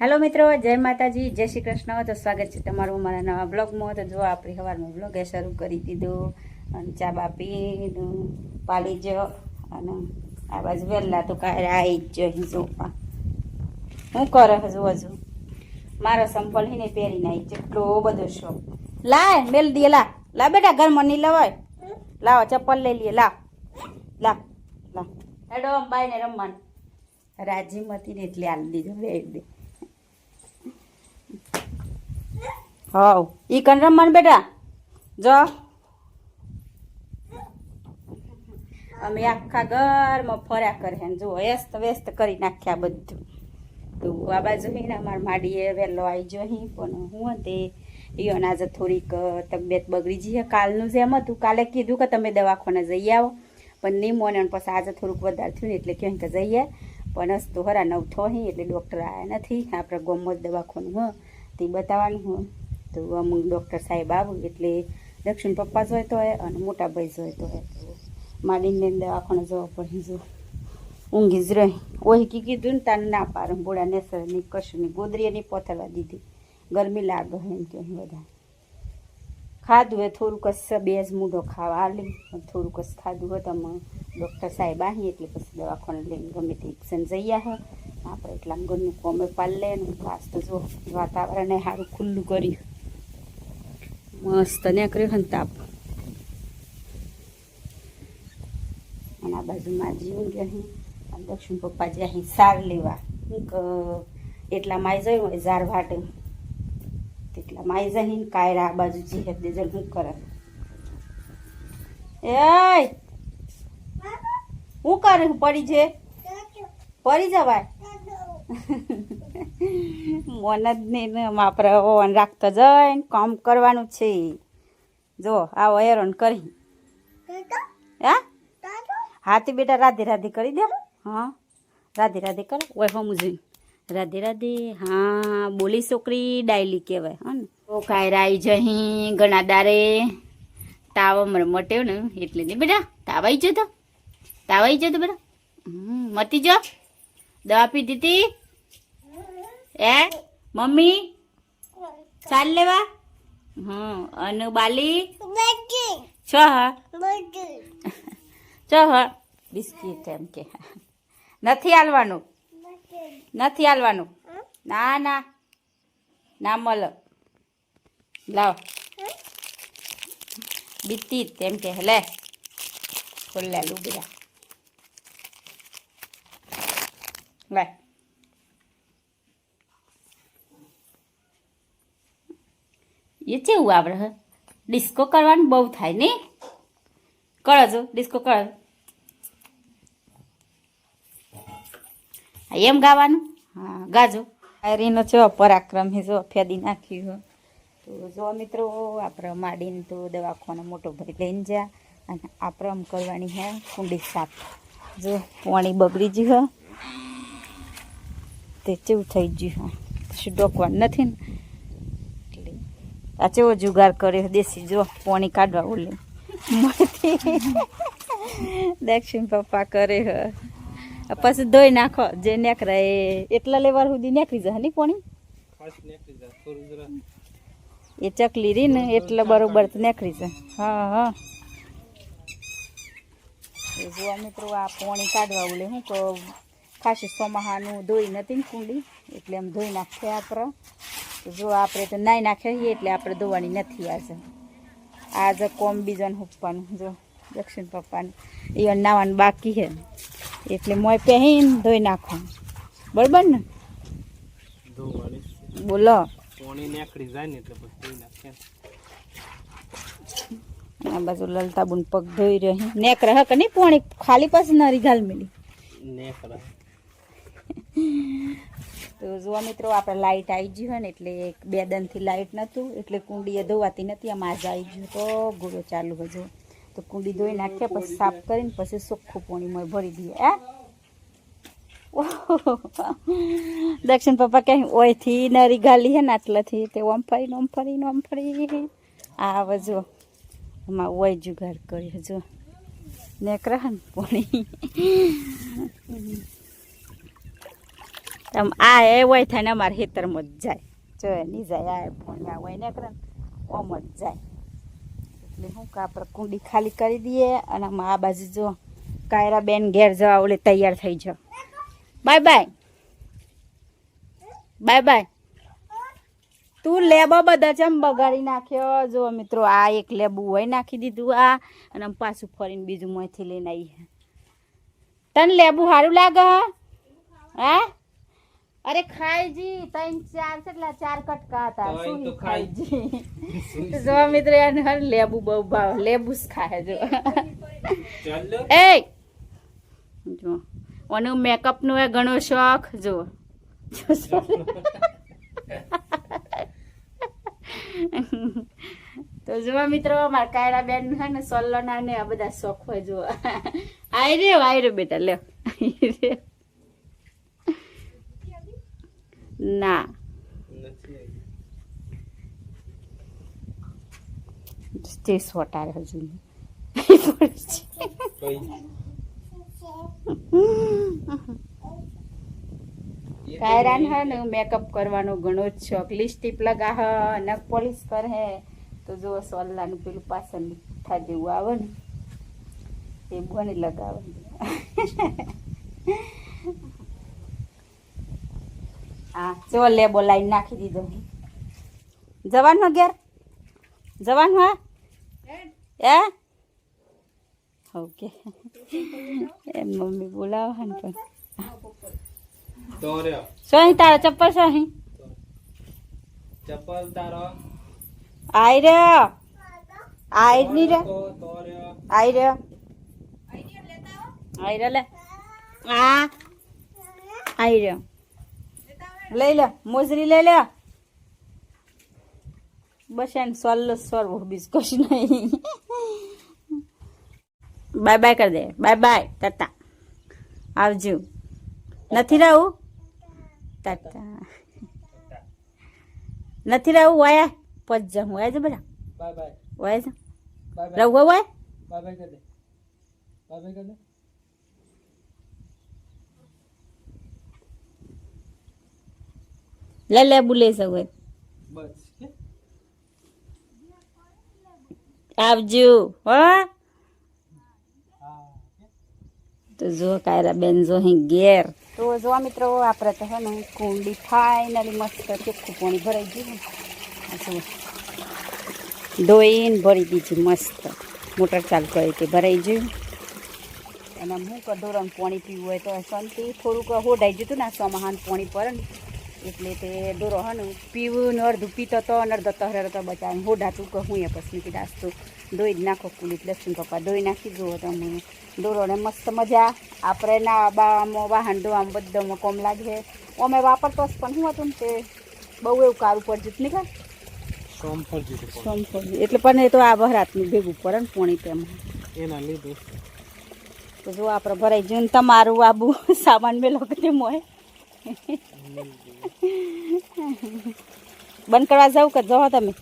Hello મિત્રો, જય માતાજી, જય શ્રી કૃષ્ણ. તો સ્વાગત છે તમારું મારા નવા બ્લોગમાં. તો જો આપણે સવારમાં બ્લોગે શરૂ કરી દીધું. અને ચા બા પીધું પાલી જો અને આ બાજુ વહેલા તો કાંઈ આવી જ જો હું કરે હજુ હજુ? મારો સંપલ હિને ને પહેરીને આવી જેટલો બધો શોખ. લાય, મેલ દે, લા. લા બેટા, ઘરમાં નહીં લવાય. લાવો, ચપ્પલ લઈ લઈએ લા. લા લા. હેડો બાઈને રમવાનું. રાજી મતી ને એટલે આલી દીધું. બે બે હવ. ઈ કન રમવાનું બેટા? જો. અમે આખા ઘરમાં ફર્યા કરે હે જો વ્યસ્ત વ્યસ્ત કરી નાખ્યા બધું. તો આ બાજુ હિને અમારા માડીએ વહેલો આવી જો અહીં પણ હું તે ઈયોને આજે થોડીક તબિયત બગડી જઈએ કાલનું જેમ હતું, કાલે કીધું કે તમે દવાખાને જઈ આવો. પણ નહીં મોને પછી આજે થોડુંક વધારે થયું ને એટલે કહ્યું કે જઈએ પણ હસ તો હરા નવ થઈ એટલે ડૉક્ટર આવ્યા નથી. આપણે ગોમો દવાખાનું, હ, તે બતાવવાનું હોય તો અમુક ડૉક્ટર સાહેબ આવું એટલે દક્ષિણ પપ્પા જોઈતો હોય અને મોટા ભાઈ જોઈતો હોય તો માડીને દવાખાને જવા પડે જો. ઊંઘી જ રહી. ઓહી કી કીધું ને તાને ના પાર બોડા નેસરની કશું નહીં ગોદરીએ પોથરવા દીધી. ગરમી લાગે એમ કે બધા. ખાધું હોય થોડુંક જ બે જ મૂઢો ખાવા આલી. થોડુંક જ ખાધું હોય તો ડૉક્ટર સાહેબ આહી એટલે પછી દવાખાને લઈને ગમે તે એક્શન જઈ આવે આપણે એટલા ઘરનું કોમે પાલે ને ખાસ તો જો વાતાવરણે સારું ખુલ્લું કર્યું. મસ્ત નીકળ્યું ને તાપ. અને આ બાજુમાં જીવું ગયા અહીં દક્ષિણ પપ્પા જે અહીં સાર લેવા. એટલા માઈ જઈ હોય ઝાર વાટે. એટલા માઈ જઈને કાયરા આ બાજુ જી હે દે હું કરે એ હું કરે પડી છે પડી જવાય? મન જ નહીં આપણે ઓવન રાખતા જઈને કામ કરવાનું છે. જો આવો હેરોન કરી. હા? હાથી બેટા રાધે રાધે કરી દે. હા. રાધે રાધે કર. ઓય હમ જોઈ રાધે રાધે. હા બોલી છોકરી ડાયલી કહેવાય હા ને. ઓ કાયરા આવી જહી ઘણા દારે. તાવ મર મટ્યો ને એટલે નહીં બેટા તાવ આવી જતો. તાવ આવી જતો બેટા. હમ મતી જો. દવા પી દીધી. એ મમ્મી? ચાલ લેવા? હમ અને બાલી? છ છ બિસ્કીટ એમ કે. નથી હાલવાનું? નથી હાલવાનું? ના ના. ના મળ. લાવ. બીતી તેમ કે લે. ખોલ્યા લુગડા. લે. એ કેવું આવડે હે ડિસ્કો કરવાનું બહુ થાય ને કરો જો ડિસ્કો કરો એમ ગાવાનું હા ગાજો આયરીનો છો પરાક્રમ હે જો ફેદી નાખ્યું હો તો જો મિત્રો આપણે માડીને તો દવાખાનો મોટો ભાઈ લઈને જા અને આપણે કરવાની હે કુંડી સાફ જો પાણી બગડી ગયું હે તે ચેવું થઈ ગયું હે પછી ડોકવાનું નથી ને આ ચેવો જુગાર કર્યો, દેશી જો, પોણી કાઢવા ઓલે. દક્ષિણ પપ્પા કરે હ. પછી ધોઈ નાખો, જે નેકરા એ એટલા લેવાર સુધી નેકરી જાય ને પોણી? એ ચકલી રી ને એટલે બરોબર તો નેકરી છે હા હા. જોવા મિત્રો, આ પોણી કાઢવા ઓલે, હું તો ખાસી સોમાહાનું ધોઈ નથી ને કુંડી એટલે એમ ધોઈ નાખીએ આપણે. જો આપણે તો નાહી નાખીએ એટલે આપણે ધોવાની નથી આજે આજે કોમ બીજાને હુપવાનું જો દક્ષિણ પપ્પાને. એ નાવાનું બાકી છે. એટલે મોય પહેરીને ધોઈ નાખવાનું. બરાબર ને? બોલો. આ બાજુ લલતાબુન પગ ધોઈ રહી નેક રહે કે નહીં? પોણી ખાલી પાસે નરી ઘાલ મેલી. નેકળા. તો જુઓ મિત્રો, આપણે લાઇટ આવી ગઈ હોય ને એટલે બે દનથી લાઇટ નહોતું, એટલે કુંડીએ ધોવાતી નથી આમ આજે આવી ગયું તો ગોળો ચાલુ હજુ તો કુંડી ધોઈ નાખ્યા, પછી સાફ કરીને પછી ચોખ્ખું પાણીમાં ભરી દઈએ, હે. દક્ષિણ પપ્પા કહે, ઓયથી નરી ગાલી હે ને આટલાથી. તે ઓમ ફરીને ઓમ ફરીને ઓમ ફરી. આ વજો એમાં ઓય જુગાર કરી હજુ નેકરા ને પાણી. આમ આ એ હોય થાય અમારે ખેતરમાં જ જાય. જો નહીં જાય આ આ હોય ને કરે ઓમ જ જાય. એટલે શું કે આપણે કુંડી ખાલી કરી દઈએ અને આમાં આ બાજુ જો કાયરા બેન ઘેર જવા ઓલે તૈયાર થઈ જાઓ. Bye bye. Bye bye. તું લેબો બધા ચમ બગાડી નાખ્યો? જો મિત્રો, આ એક લેબુ હોય નાખી દીધું આ અને આમ પાછું ફરીને બીજું મોંથી લઈને આવી તને લેબુ સારું લાગે હા? અરે ખાઈજી ત્રણ ચાર કેટલા? ચાર કટકા હતા. શું તો ખાઈજી. જો મિત્રો એને હર લેબુ બહુ ભાવ. લેબુ જ ખાય જો. એ જો ઓનું મેકઅપનો એ ઘણો શોખ જો તો જોવા મિત્રો મારા કાયરા બેન હે ને સોલ્લોના ને આ બધા શોખ હોય જો આઈ રે આઈ રે બેટા લે આઈ રે. ના. તે સોટાર હજુ. કાયરાન હે ને મેકઅપ કરવાનો ઘણો જ શોખ. લિપસ્ટિક લગા હ, નખ પોલિશ કર હે. તો જો સોલ્લાનું પેલું પાછળ થા જેવું આવે ને, એ બને લગાવે હા જો લેબો લાઈન નાખી દીધો. જવાનું ઘેર જવાનું હા? એ ઓકે. એમ મમ્મી બોલાવો ને પણ તારા ચપ્પલ અહીં? ચપ્પલ તારો? આઈ રહ્યો. આઈ રે તો આઈ રહ્યો. આઈ લે. આ આઈ રહ્યો. લઈ લે મોજરી લઈ લે. બસ એને સોલ્લો સોરવો બીજું કશું નહીં. બાય બાય કરી દે બાય બાય ટાટા. આવજો. નથી રહું? ટાટા. નથી રહું? વાયા? પચ જા હું વાય છે બધા. વાય છે રહું હોય બાય બાય કરી દે. બાય બાય કરી દે. લે લે બુલે સગવે બસ કે? આવજો હો. તો જો કાયરા બેન જો અહીં ઘેર. તો જો મિત્રો આપણે તો હે ને કુંડી ફાઇનલી મસ્ત ચોખ્ખું પાણી ભરાઈ ગયું આ. ધોઈને ભરી દીધી મસ્ત. મોટર ચાલુ કરી હતી ભરાઈ ગયું. અને આમ હું કઢોરાનું પાણી પીવું હોય તો શાંતિ. થોડુંક હોડાઈ જતું ને સોમાં પાણી પર. ને એટલે તે દોરો હે ને પીવું ને અડધું પીતો તો ને અડધો તહરે તો બચાવીને હોડાતું કે હું એ પછી કીધા તો ધોઈ જ નાખો કુલી લક્ષ્મી પપ્પા ધોઈ નાખી જુઓ તમે. દોરોને મસ્ત મજા. આપણે ના બામાં વાહન ધોવામાં બધામાં કોમ લાગે. અમે વાપરતો પણ શું હતું ને તે બહુ એવું કારું પડજું નહીં કાંઈ સોમ પર જીતું પણ. સોમફળ એટલે પણ એ તો આ ભરાતનું ભેગું પડે ને પોણી તેમાં એના લીધે. તો જો આપણે ભરાઈ જઈને તમારું આબુ સામાન મેલો કે મોય બંધ કરવા જાવ કે જવા તમે?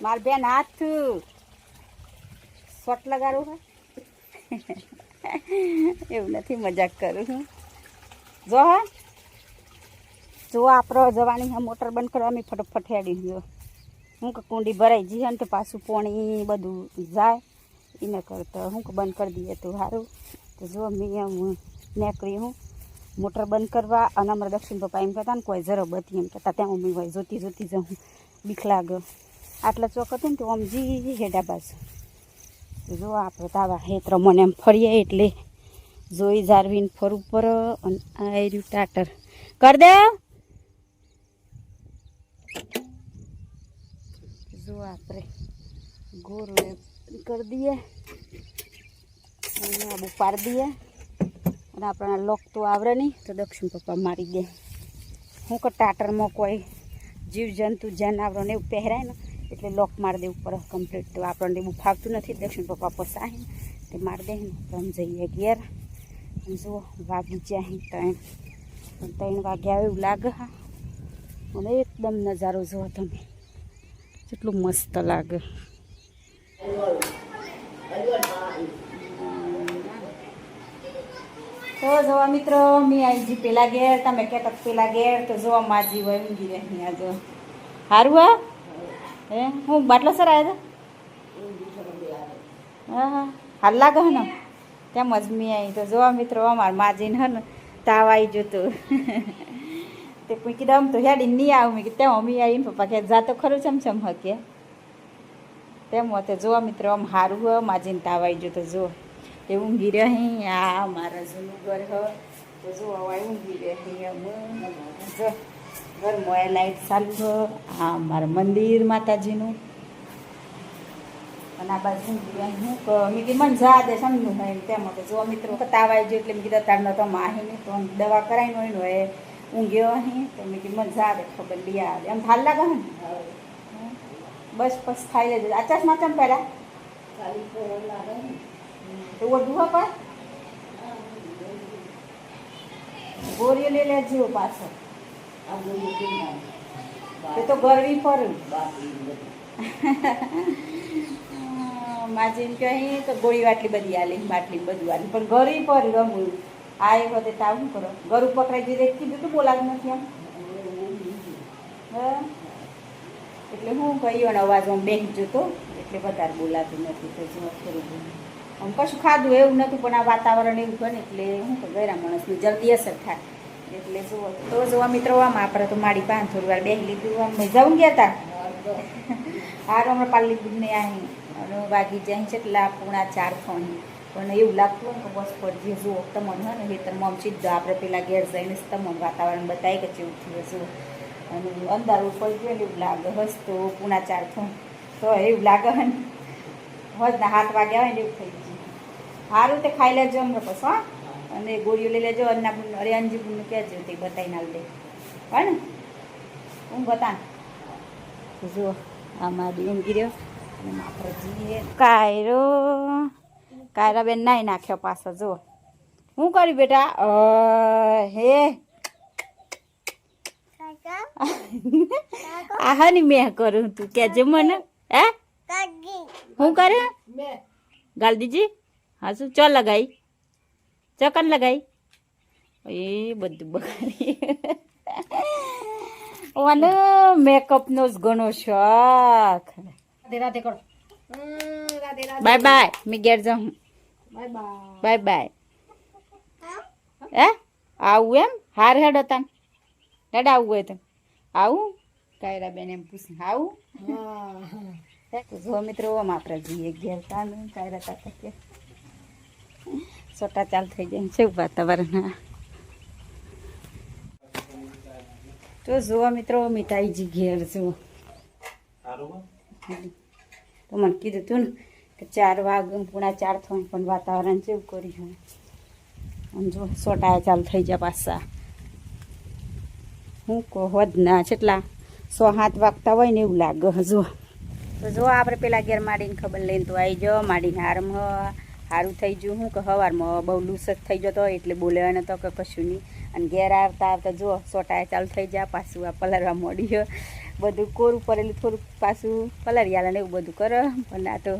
માર બેન હાથ શોટ લગાડું હા. એવું નથી મજાક કરું છું જો હા. જો આપણો જવાની હા, મોટર બંધ કરવા અમે ફટોફટ હેડી જો હું કે કુંડી ભરાઈ જઈએ ને તો પાછું પાણી બધું જાય. એને કરતો. હું કે બંધ કરી દઈએ તો સારું તો જો મેં એમ નીકળી હું. મોટર બંધ કરવા અને અમારા દક્ષિણ પપ્પા એમ કહેતા ને, કોઈ જરબ હતી એમ કહેતા, ત્યાં મમ્મી હોય, જોતી જોતી જાઉં. બીક લાગે. આટલા ચોક હતું ને તો આમ જી હેડા બાજુ જો આપણે તાવા હે મને એમ ફરીએ એટલે જોઈ જારવીને ફરવું પર અને આ રહ્યું ટાટર કર દે જો આપણે ગોળ કરી દઈએ. અને આબુ પાડી દઈએ. અને આપણા લોક તો આવડે નહીં, તો દક્ષિણ પપ્પા મારી દે. હું કે ટાટરમાં કોઈ જીવજંતુ જનાવરોને જાનવરો ને એવું પહેરાય ને, એટલે લોક મારી દેવું પડે કમ્પ્લીટ તો આપણને એવું ફાવતું નથી, દક્ષિણ પપ્પા પસાય તે મારી દે ને. તો આમ જઈએ ઘેર. જુઓ, વાગી જાય ત્રણ. ત્રણ વાગ્યા એવું લાગે હા. અને એકદમ નજારો જુઓ તમે. કેટલું મસ્ત લાગે. તો જોવા મિત્રો, મી આઈજી પેલા ઘેર, તમે કહેતા પેલા ઘેર, તો જોવા માજી હોય ઊંઘી રહે અહીંયા જો સારું હા? હે? હું બાટલો સર આવ્યા હતા હા હા. હાલ લાગે હે ને? તેમ જ મી આવી તો જોવા મિત્રો, અમાર માજીને હે ને, તાવ આવી જતો તે. કોઈ કીધું આમ તો હેડી નહીં આવું. મેં કીધું ત્યાં મી આવીને પપ્પા કે જાતો ખરું ચમ ચમ હકે. તેમ હોતે જોવા મિત્રો, આમ સારું હોય માજીને તાવ આવી જતો જો તે ઊંઘી રહી આ મારા જૂનું ઘર હ તો જો હવે ઊંઘી રહી અમે. જો ઘર મોય લાઈટ ચાલુ હ આ મારા મંદિર માતાજીનું. અને આ બાજુ ઊંઘી હું ક- મેં કીધું, મને જા દે સમજું હોય તેમ કે જો મિત્રો તાવ આવી ગયો એટલે મેં કીધું તારનો તો માહીને તો દવા કરાવીને હોય ને હોય ઊંઘ્યો અહીં. તો મેં કીધું, મને જા દે, ખબર લઈ આવે. એમ હાલ લાગે ને? બસ બસ ખાઈ લેજો. આ ચશ્મા ચમ પહેલા? તો ઓઢું હો પણ. ગોળીઓ લઈ લેજો પાછો. તે તો ગરવી પર એમ કહી તો ગોળી વાટલી બધી આલી, બાટલી બધું આલી. પણ ગરવી પર રમવું આ એક વખતે તાવ શું કરો? ગરું પકડાઈ દીધે કીધું તો બોલાતું નથી હા. એટલે હું કહ્યું અવાજ હું બેંક જતો એટલે વધારે બોલાતું નથી, તો જો થોડું આમ કશું ખાધું એવું નથી પણ આ વાતાવરણ એવું બને એટલે હું તો ગયરા માણસની જલ્દી અસર થાય. એટલે જુઓ, તો જોવા મિત્રો, આમ આપણે તો મારી પાન થોડી વાર બેસી લીધું. આમ જવું ગયા હતા હારું, હમણાં પાલી દૂધને અહીં અને વાગી જાય કેટલા પૂણા, ચાર ફોન પણ એવું લાગતું હોય ને બસ પર જે જુઓ, તમને હોય ને, એ તમામ સીધો આપણે પેલા ઘેર જઈને તમામ વાતાવરણ બતાવી કે કેવું થયું જુઓ. અને અંધારું પડી ગયું એવું લાગે હસ તો પૂણા, ચાર ફોન તો એવું લાગે હોય ને, હોજના હાથ વાગ્યા હોય ને એવું થઈ ગયું સારું તે ખાઈ લેજો અમને પછી હા. અને ગોળીઓ લઈ લેજો અન્ના બુન અરે અંજી બુનનું કહેજો તે બતાવી ના દે. હા ને? હું બતા જો આમાં બેન ગીર્યો. કાયરો કાયરા. બેન નાઈ નાખ્યો પાછો જો. હું કર્યું બેટા? હે. આહા ની મેં કરું તું કેજે મને. હે? હું કરે ગાલ દીજી હા શું ચો લગાઈ? ચકન લગાઈ? એ બધું બગાડી. મને મેકઅપનો જ ઘણો શોખ. રાધે રાધે કરો. Bye bye. મેં ઘેર જાઉં. Bye bye. Bye bye. હે? આવું એમ? હાર હેડ હતા હેડ આવું હોય તો. આવું? કાયરા બેન એમ પૂછ. આવું? તો જો મિત્રો આમ આપણે જઈએ ઘેર. તાનું કાયરા કાકા કે. સોટા ચાલ થઈ જાય. છે વાતાવરણ તો જુઓ મિત્રો મીઠાઈ જી ઘેર જુઓ. તો મને કીધું તું ને કે ચાર વાગ પૂણા ચાર થાય પણ વાતાવરણ જેવું કર્યું આમ જો સોટા ચાલ થઈ જાય પાછા. હું કહો હોદ ના છેટલા સો હાથ વાગતા હોય ને એવું લાગે હજુ તો જો આપણે પેલા ઘેર માડીને ખબર લઈને તો આવી જાઓ માડીને હારમ સારું થઈ ગયું. હું કે સવારમાં બહુ લૂસ જ થઈ જતો એટલે બોલે તો કે કશું નહીં. અને ઘેર આવતા આવતા જો સોટા ચાલુ થઈ જાય પાછું આ પલરવા મળી ગયો બધું કોરું પડેલું, થોડુંક પાછું પલરિયાલા ને એવું બધું કરે. પણ આ તો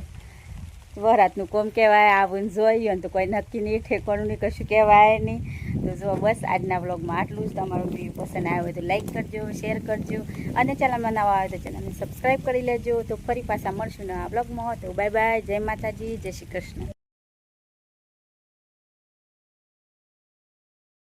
વરાતનું કોમ કહેવાય, આવું ને તો કોઈ નક્કી નહીં ઠેકવાનું નહીં, કશું કહેવાય નહીં. તો જો બસ, આજના બ્લોગમાં આટલું જ. તમારો વીડિયો પસંદ આવ્યો હોય તો લાઈક કરજો, શેર કરજો. અને ચેનલમાં નવા આવે તો ચેનલને સબસ્ક્રાઈબ કરી લેજો. તો ફરી પાછા મળશું નવા બ્લોગમાં તો બાય બાય, જય માતાજી, જય શ્રી કૃષ્ણ.